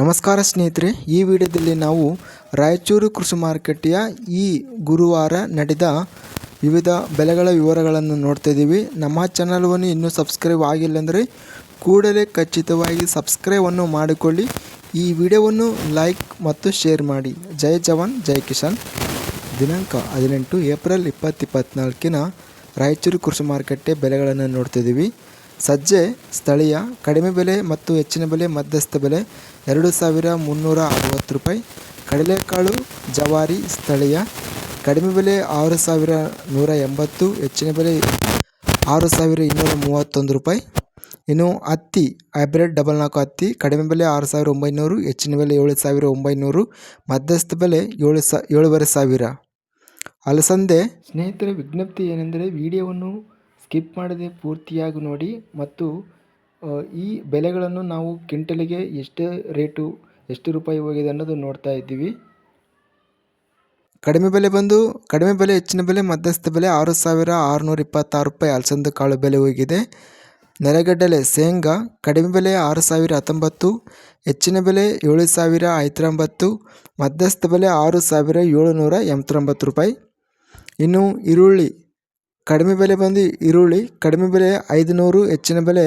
ನಮಸ್ಕಾರ ಸ್ನೇಹಿತರೆ, ಈ ವಿಡಿಯೋದಲ್ಲಿ ನಾವು ರಾಯಚೂರು ಕೃಷಿ ಮಾರುಕಟ್ಟೆಯ ಈ ಗುರುವಾರ ನಡೆದ ವಿವಿಧ ಬೆಲೆಗಳ ವಿವರಗಳನ್ನು ನೋಡ್ತಾ ಇದ್ದೀವಿ. ನಮ್ಮ ಚಾನಲ್ವನ್ನು ಇನ್ನೂ ಸಬ್ಸ್ಕ್ರೈಬ್ ಆಗಿಲ್ಲ ಅಂದರೆ ಕೂಡಲೇ ಖಚಿತವಾಗಿ ಸಬ್ಸ್ಕ್ರೈಬನ್ನು ಮಾಡಿಕೊಳ್ಳಿ. ಈ ವಿಡಿಯೋವನ್ನು ಲೈಕ್ ಮತ್ತು ಶೇರ್ ಮಾಡಿ. ಜೈ ಜವಾನ್, ಜೈ ಕಿಸಾನ್. ದಿನಾಂಕ ಹದಿನೆಂಟು ಏಪ್ರಿಲ್ ಇಪ್ಪತ್ತು ಇಪ್ಪತ್ತ್ನಾಲ್ಕಿನ ರಾಯಚೂರು ಕೃಷಿ ಮಾರುಕಟ್ಟೆ ಬೆಲೆಗಳನ್ನು ನೋಡ್ತಿದ್ದೀವಿ ಸಜ್ಜೆ ಸ್ಥಳೀಯ, ಕಡಿಮೆ ಬೆಲೆ ಮತ್ತು ಹೆಚ್ಚಿನ ಬೆಲೆ, ಮಧ್ಯಸ್ಥ ಬೆಲೆ ಎರಡು ಸಾವಿರ ಮುನ್ನೂರ ಅರವತ್ತು ರೂಪಾಯಿ. ಕಡಲೆಕಾಳು ಜವಾರಿ ಸ್ಥಳೀಯ, ಕಡಿಮೆ ಬೆಲೆ ಆರು ಸಾವಿರ ನೂರ ಎಂಬತ್ತು, ಹೆಚ್ಚಿನ ಬೆಲೆ ಆರು ಸಾವಿರ ಇನ್ನೂರ ಮೂವತ್ತೊಂದು ರೂಪಾಯಿ. ಇನ್ನು ಹತ್ತಿ, ಹೈಬ್ರಿಡ್ ಡಬಲ್ ನಾಲ್ಕು ಹತ್ತಿ, ಕಡಿಮೆ ಬೆಲೆ ಆರು ಸಾವಿರ ಒಂಬೈನೂರು, ಹೆಚ್ಚಿನ ಬೆಲೆ ಏಳು ಸಾವಿರ ಒಂಬೈನೂರು, ಮಧ್ಯಸ್ಥ ಬೆಲೆ ಏಳು ಸ, ಏಳುವರೆ ಸಾವಿರ. ಅಲಸಂದೆ ಸ್ನೇಹಿತರ, ವಿಜ್ಞಪ್ತಿ ಏನೆಂದರೆ, ವಿಡಿಯೋವನ್ನು ಸ್ಕಿಪ್ ಮಾಡದೆ ಪೂರ್ತಿಯಾಗಿ ನೋಡಿ ಮತ್ತು ಈ ಬೆಲೆಗಳನ್ನು ನಾವು ಕ್ವಿಂಟಲಿಗೆ ಎಷ್ಟೇ ರೇಟು, ಎಷ್ಟು ರೂಪಾಯಿ ಹೋಗಿದೆ ಅನ್ನೋದು ನೋಡ್ತಾ ಇದ್ದೀವಿ. ಕಡಿಮೆ ಬೆಲೆ ಬಂದು, ಕಡಿಮೆ ಬೆಲೆ, ಹೆಚ್ಚಿನ ಬೆಲೆ, ಮಧ್ಯಸ್ಥ ಬೆಲೆ ಆರು ಸಾವಿರ ಆರುನೂರ ಇಪ್ಪತ್ತಾರು ರೂಪಾಯಿ ಅಲಸಂದು ಕಾಳು ಬೆಲೆ ಹೋಗಿದೆ. ನೆಲಗಡಲೆ, ಶೇಂಗಾ, ಕಡಿಮೆ ಬೆಲೆ ಆರು ಸಾವಿರ ಹತ್ತೊಂಬತ್ತು, ಹೆಚ್ಚಿನ ಬೆಲೆ ಏಳು ಸಾವಿರ ಐವತ್ತೊಂಬತ್ತು ಮಧ್ಯಸ್ಥ ಬೆಲೆ ಆರು ಸಾವಿರ ಏಳುನೂರ ಎಂಬತ್ತೊಂಬತ್ತು ರೂಪಾಯಿ. ಇನ್ನು ಈರುಳ್ಳಿ ಕಡಿಮೆ ಬೆಲೆ ಬಂದು ಈರುಳ್ಳಿ, ಕಡಿಮೆ ಬೆಲೆ ಐದು ನೂರು ಹೆಚ್ಚಿನ ಬೆಲೆ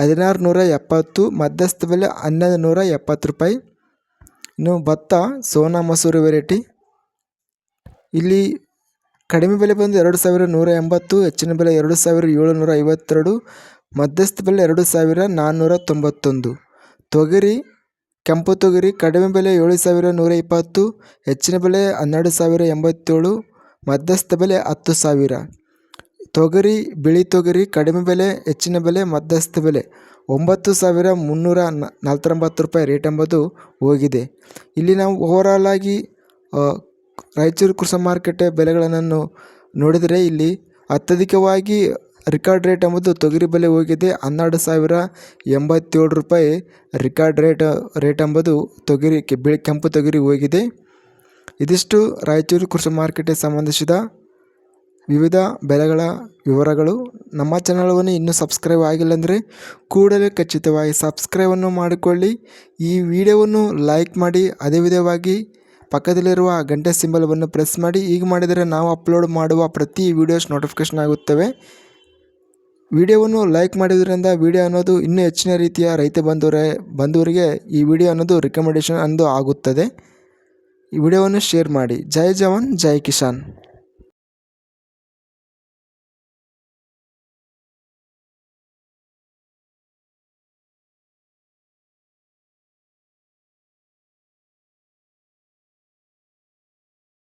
ಹದಿನಾರು ನೂರ ಎಪ್ಪತ್ತು, ಮಧ್ಯಸ್ಥ ಬೆಲೆ ಹನ್ನೆರಡು ನೂರ ಎಪ್ಪತ್ತು ರೂಪಾಯಿ. ಇನ್ನು ಭತ್ತ, ಸೋನಾ ಮಸೂರಿ ವೆರೈಟಿ ಇಲ್ಲಿ ಕಡಿಮೆ ಬೆಲೆ ಬಂದು ಎರಡು ಸಾವಿರ ನೂರ ಎಂಬತ್ತು, ಹೆಚ್ಚಿನ ಬೆಲೆ ಎರಡು ಸಾವಿರ ಏಳುನೂರ ಐವತ್ತೆರಡು, ಮಧ್ಯಸ್ಥ ಬೆಲೆ ಎರಡು ಸಾವಿರ ನಾನ್ನೂರ ತೊಂಬತ್ತೊಂದು. ತೊಗರಿ, ಕೆಂಪು ತೊಗರಿ ಕಡಿಮೆ ಬೆಲೆ ಏಳು ಸಾವಿರ ನೂರ ಇಪ್ಪತ್ತು, ಹೆಚ್ಚಿನ ಬೆಲೆ ಹನ್ನೆರಡು ಸಾವಿರ ಎಂಬತ್ತೇಳು, ಮಧ್ಯಸ್ಥ ಬೆಲೆ ಹತ್ತು ಸಾವಿರ. ತೊಗರಿ, ಬಿಳಿ ತೊಗರಿ, ಕಡಿಮೆ ಬೆಲೆ, ಹೆಚ್ಚಿನ ಬೆಲೆ, ಮಧ್ಯಸ್ಥ ಬೆಲೆ. ಒಂಬತ್ತು ಸಾವಿರ ಮುನ್ನೂರ ನಲ್ವತ್ತೊಂಬತ್ತು ರೂಪಾಯಿ ರೇಟ್ ಎಂಬುದು ಹೋಗಿದೆ. ಇಲ್ಲಿ ನಾವು ಓವರಾಲ್ ಆಗಿ ರಾಯಚೂರು ಕೃಷಿ ಮಾರುಕಟ್ಟೆ ಬೆಲೆಗಳನ್ನು ನೋಡಿದರೆ ಇಲ್ಲಿ ಅತ್ಯಧಿಕವಾಗಿ ರಿಕಾರ್ಡ್ ರೇಟ್ ಎಂಬುದು ತೊಗರಿ ಬೆಲೆ ಹೋಗಿದೆ. ಹನ್ನೆರಡು ಸಾವಿರ ಎಂಬತ್ತೇಳು ರೂಪಾಯಿ ರಿಕಾರ್ಡ್ ರೇಟ್ ರೇಟ್ ಎಂಬುದು ತೊಗರಿ, ಬಿಳಿ ಕೆಂಪು ತೊಗರಿ ಹೋಗಿದೆ. ಇದಿಷ್ಟು ರಾಯಚೂರು ಕೃಷಿ ಮಾರುಕಟ್ಟೆ ಸಂಬಂಧಿಸಿದ ವಿವಿಧ ಬೆಲೆಗಳ ವಿವರಗಳು ನಮ್ಮ ಚಾನಲ್ವನ್ನು ಇನ್ನೂ ಸಬ್ಸ್ಕ್ರೈಬ್ ಆಗಿಲ್ಲ ಅಂದರೆ ಕೂಡಲೇ ಖಚಿತವಾಗಿ ಸಬ್ಸ್ಕ್ರೈಬನ್ನು ಮಾಡಿಕೊಳ್ಳಿ. ಈ ವಿಡಿಯೋವನ್ನು ಲೈಕ್ ಮಾಡಿ, ಅದೇ ವಿಧವಾಗಿ ಪಕ್ಕದಲ್ಲಿರುವ ಗಂಟೆ ಸಿಂಬಲ್ವನ್ನು ಪ್ರೆಸ್ ಮಾಡಿ. ಈಗ ಮಾಡಿದರೆ ನಾವು ಅಪ್ಲೋಡ್ ಮಾಡುವ ಪ್ರತಿ ವಿಡಿಯೋಸ್ ನೋಟಿಫಿಕೇಷನ್ ಆಗುತ್ತವೆ. ವಿಡಿಯೋವನ್ನು ಲೈಕ್ ಮಾಡಿದ್ರಿಂದ ವಿಡಿಯೋ ಅನ್ನೋದು ಇನ್ನೂ ಹೆಚ್ಚಿನ ರೀತಿಯ ರೈತ ಬಂಧುವರೇ ಬಂಧುವರಿಗೆ ಈ ವಿಡಿಯೋ ಅನ್ನೋದು ರಿಕಮೆಂಡೇಷನ್ ಅಂದು ಆಗುತ್ತದೆ. ಈ ವಿಡಿಯೋವನ್ನು ಶೇರ್ ಮಾಡಿ. ಜೈ ಜವಾನ್, ಜೈ ಕಿಸಾನ್.